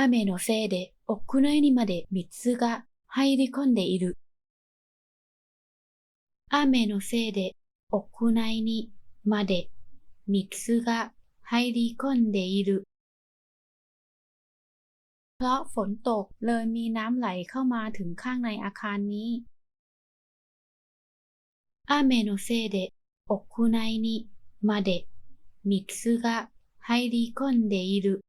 雨のせいで屋内にまで水が入り込んでいる。雨のせいで屋内にまで水が入り込んでいる。เพราะฝนตกเลยมีน้ำไหลเข้ามาถึงข้างในอาคารนี้雨のせいで屋内にまで水が入り込んでいる。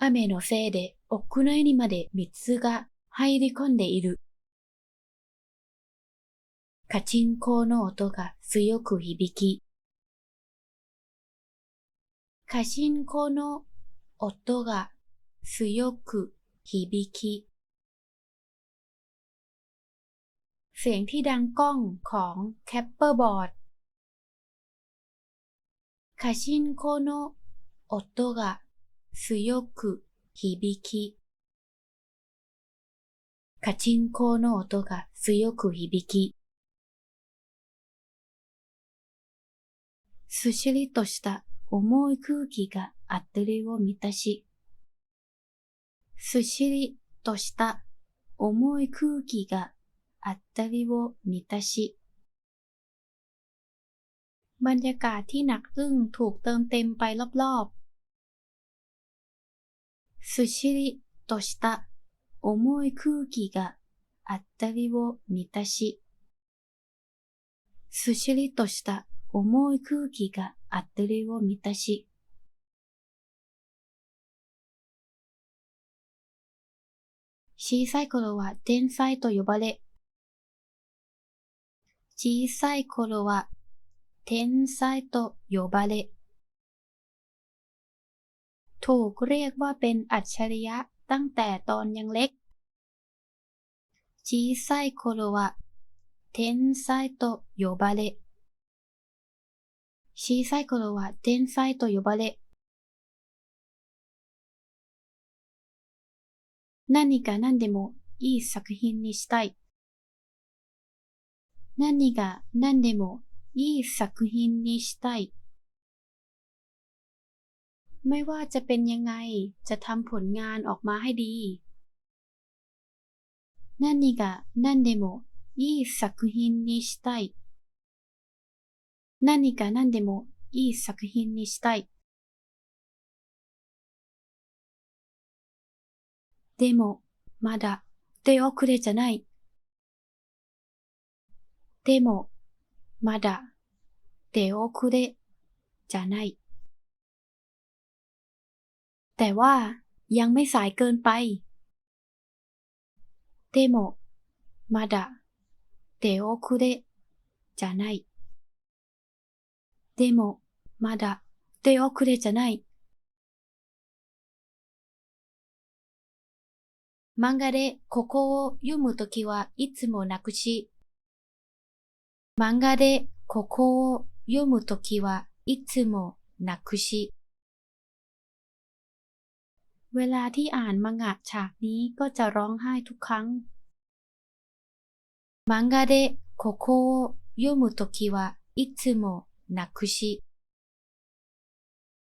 雨のせいで屋内にまで水が入り込んでいる。カチンコの音が強く響き、カチンコの音が強く響き เสียงที่ดังก้องของแคปเปอร์บอร์ดカシンコの音が 強く響きカチンコの音が強く響きすしりとした重い空気が辺りを満たし、すしりとした重い空気が辺りを満たしบรรยากาศที่หนักอึ้งถูกเติมเต็มไปรอบๆ すしりとした重い空気が辺りを満たしすしりとした重い空気が辺りを満たし小さい頃は天才と呼ばれ、小さい頃は天才と呼ばれ、 ถูกเรียกว่าเป็นอัจฉริยะตั้งแต่ตอนยังเล็ก小さい頃は天才と呼ばれ、小さい頃は天才と呼ばれ、何か何でもいい作品にしたい。何が何でもいい作品にしたい。 ไม่ว่าจะเป็นยังไง จะทำผลงานออกมาให้ดี。何が何でもいい作品にしたい。何か何でもいい作品にしたい。でも、まだ手遅れじゃない。でも、まだ手遅れじゃない。 แต่ว่ายังไม่สายเกินไปでも、まだ手遅れじゃない。でも、まだ手遅れじゃない。漫画でここを読むときはいつもなくし、漫画でここを読むときはいつもなくし เวลาที่อ่านมังงะฉากนี้ก็จะร้องไห้ทุกครั้ง漫画でここを読むときはいつもなくし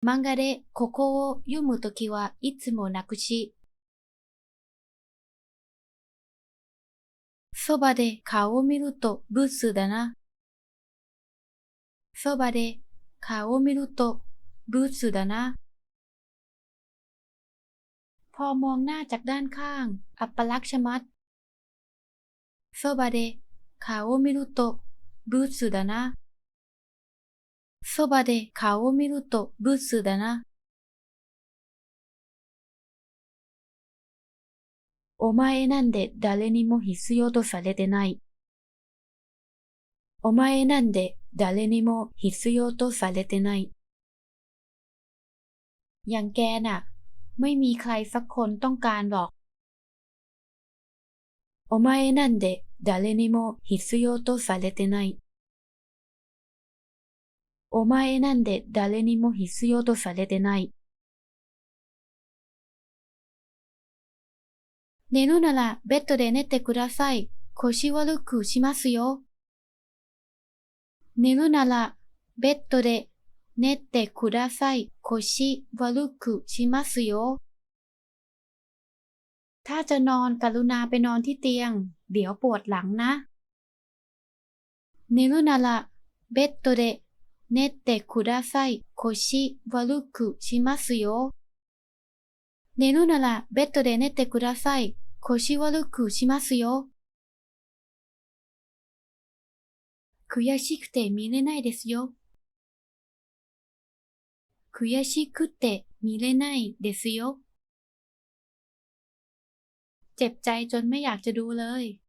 漫画でここを読むときはいつもなくしそばで顔を見るとブスだな。そばで顔を見るとブスだな。 พอมองหน้าจากด้านข้าง อัปลักษณ์ชะมัดそばで顔を見るとブスだな。そばで顔を見るとブスだな。お前なんで誰にも必要とされてない。お前なんで誰にも必要とされてない。อย่างแกน่ะ ไม่มีใครสักคนต้องการหรอก。お前なんで誰にも必要とされてない。お前なんで誰にも必要とされてない。寝るならベッドで寝てください。腰悪くしますよ。寝るならベッドで 寝てください。腰悪くしますよ。 ถ้าจะนอนกรุณาไปนอนที่เตียง เดี๋ยวปวดหลังนะ寝るならベッドで寝てください。腰悪くしますよ。寝るならベッドで寝てください。腰悪くしますよ。悔しくて見れないですよ。 悔しくて見れないですよ。เจ็บใจจนไม่อยากจะดูเลย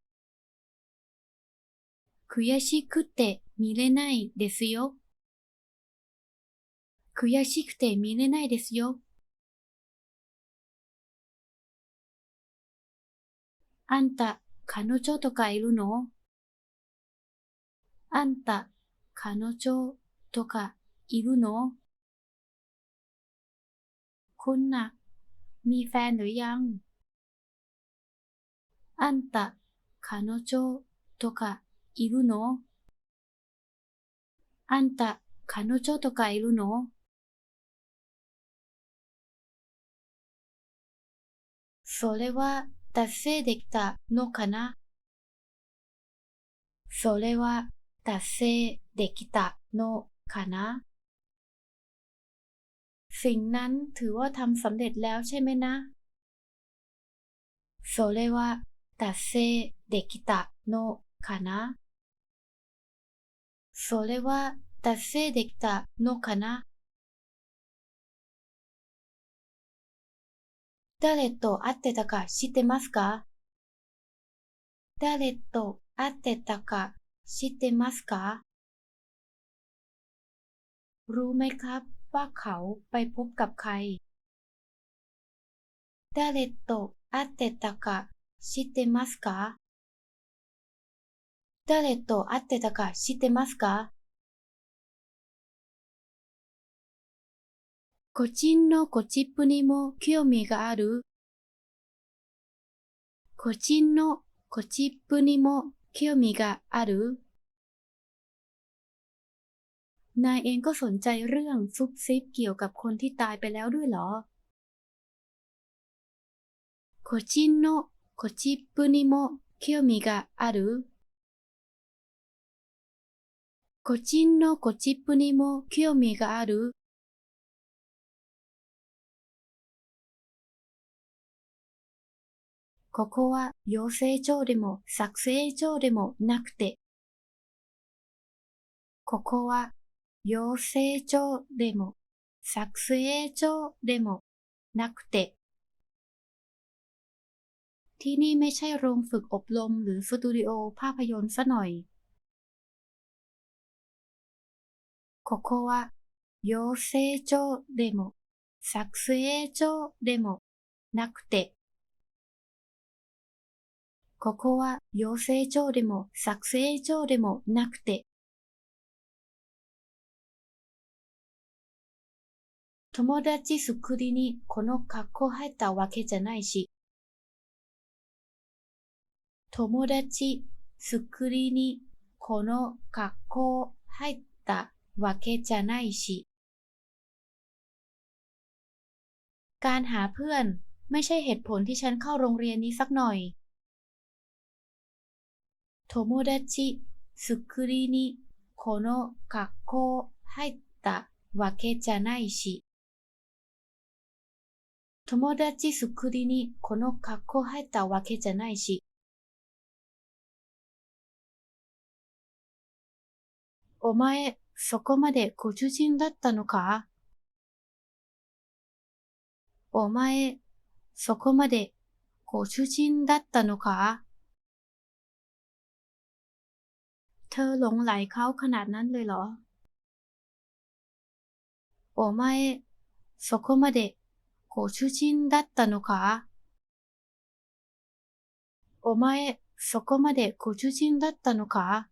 悔しくて見れないですよ。悔しくて見れないですよ。あんた、彼女とかいるのあんた、彼女とかいるの คุณน่ะ มีแฟนหรือยัง あんた、彼女とかいるのあんた、彼女とかいるのそれは達成できたのかなそれは達成できたのかな สิ่งนั้นถือว่าทำสำเร็จแล้วใช่ไหมนะそれは達成できたのかなそれは達成できたのかな誰と会ってたか知ってますか誰と会ってたか知ってますかรู้ไหมครับ ว่าเขาไปพบกับใคร誰と会ってたか知ってますか誰と会ってたか知ってますか個人のゴチップにも興味がある個人のゴチップにも興味がある นายเองก็สนใจเรื่องซุบซิบเกี่ยวกับคนที่ตายไปแล้วด้วยเหรอ個人のゴチップにも興味がある個人のゴチップにも興味があるここは養成所でも作成所でもなくて、ここは 養成所でも作成所でもなくて ที่นี่ไม่ใช่โรงฝึกอบรมหรือสตูดิโอภาพยนตร์ซะหน่อย ここは養成所でも作成所でもなくて、ここは養成所でも作成所でもなくて、 友達作りにこの格好入ったわけじゃないし、友達作りにこの格好入ったわけじゃないし การหาเพื่อนไม่ใช่เหตุผลที่ฉันเข้าโรงเรียนนี้สักหน่อย友達作りにこの格好入ったわけじゃないし 友達作りにこの格好入ったわけじゃないしお前、そこまでご主人だったのかお前、そこまでご主人だったのかเธอหลงไหลเขาขนาดนั้นเลยเหรอお前、そこまで ご主人だったのかお前、そこまでご主人だったのか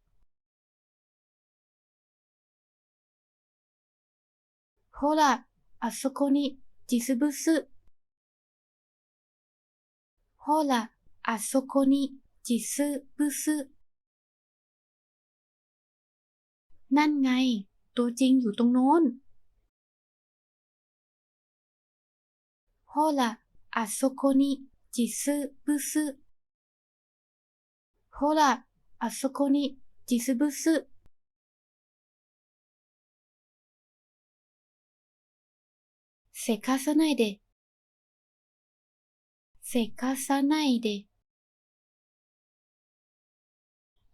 ほら、あそこに実物。ほら、あそこに実物。นั่นไง ตัวจริงอยู่ตรงโน้น ほら、あそこに ジスブス。ほら、あそこにジスブス。せかさないで。せかさないで。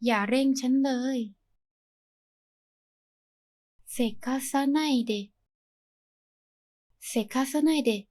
อย่าเร่งฉันเลย せかさないで。せかさないで。